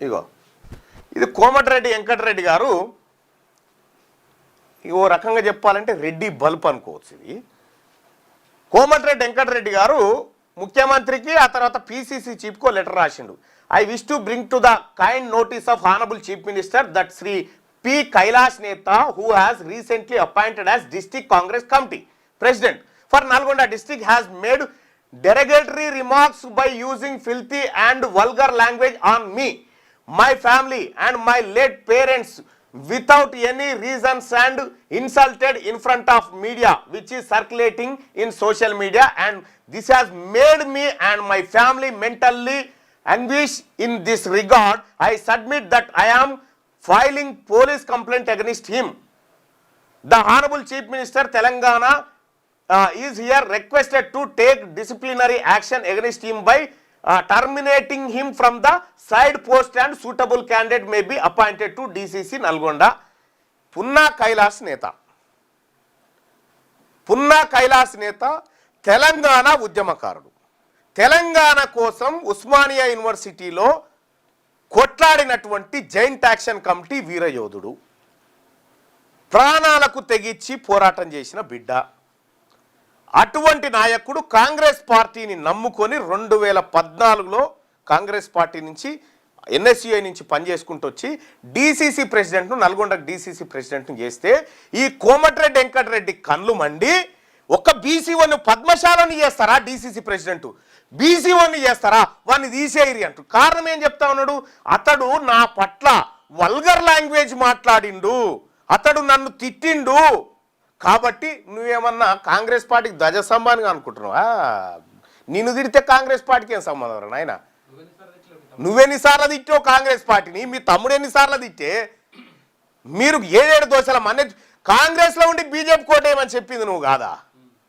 ఇగో. ఇది కోమటిరెడ్డి వెంకటరెడ్డి గారు ఓ రకంగా చెప్పాలంటే రెడ్డి బల్బ్ అనుకోవచ్చు ఇది. కోమటిరెడ్డి వెంకటరెడ్డి గారు ముఖ్యమంత్రికి ఆ తర్వాత పీసీసీ చీఫ్కో లెటర్ రాసిండు. I wish to bring to the kind notice of honourable chief minister that Shri P. Kailash Neta who has recently appointed as district Congress committee president. For Nalgonda district has made derogatory remarks by using filthy and vulgar language on me. My family, and my late parents without any reasons and insulted in front of media which is circulating in social media. And this has made me and my family mentally anguish in this regard. I submit that i am filing police complaint against him. The Honorable Chief Minister Telangana uh, is here requested to take disciplinary action against him by terminating him from the said post and suitable candidate may be appointed to DCC Nalgonda Punna Kailas Neta Punna Kailas నేత తెలంగాణ ఉద్యమకారుడు తెలంగాణ కోసం ఉస్మానియా యూనివర్సిటీలో కొట్లాడినటువంటి joint action committee వీరయోధుడు ప్రాణాలకు తెగించి పోరాటం చేసిన బిడ్డ అటువంటి నాయకుడు కాంగ్రెస్ పార్టీని నమ్ముకొని రెండు వేల పద్నాలుగులో కాంగ్రెస్ పార్టీ నుంచి ఎన్ఎస్యుఐ నుంచి పనిచేసుకుంటూ వచ్చి డీసీసీ ప్రెసిడెంట్ను నల్గొండ డీసీసీ ప్రెసిడెంట్ను చేస్తే ఈ కోమటిరెడ్డి వెంకటరెడ్డి కళ్ళు మండి ఒక బీసీ వన్ పద్మశాలని చేస్తారా డీసీసీ ప్రెసిడెంట్? బీసీ వన్ చేస్తారా? వాడిని తీసేయరి అంటూ కారణం ఏం చెప్తా ఉన్నాడు? అతడు నా పట్ల వల్గర్ లాంగ్వేజ్ మాట్లాడిండు. అతడు నన్ను తిట్టిండు. కాబట్టి నువ్వేమన్నా కాంగ్రెస్ పార్టీకి ధ్వజస్తంభానికి అనుకుంటున్నావా? నిన్ను తిడితే కాంగ్రెస్ పార్టీకి ఏం సంబంధం రా నాయన? నువ్వెన్నిసార్లు తిట్టావు కాంగ్రెస్ పార్టీని మీ తమ్ముడు ఎన్నిసార్లు తిట్టే. మీరు ఏడేడు దోశల మన కాంగ్రెస్లో ఉండి బీజేపీ కోటేయమని చెప్పింది నువ్వు కాదా?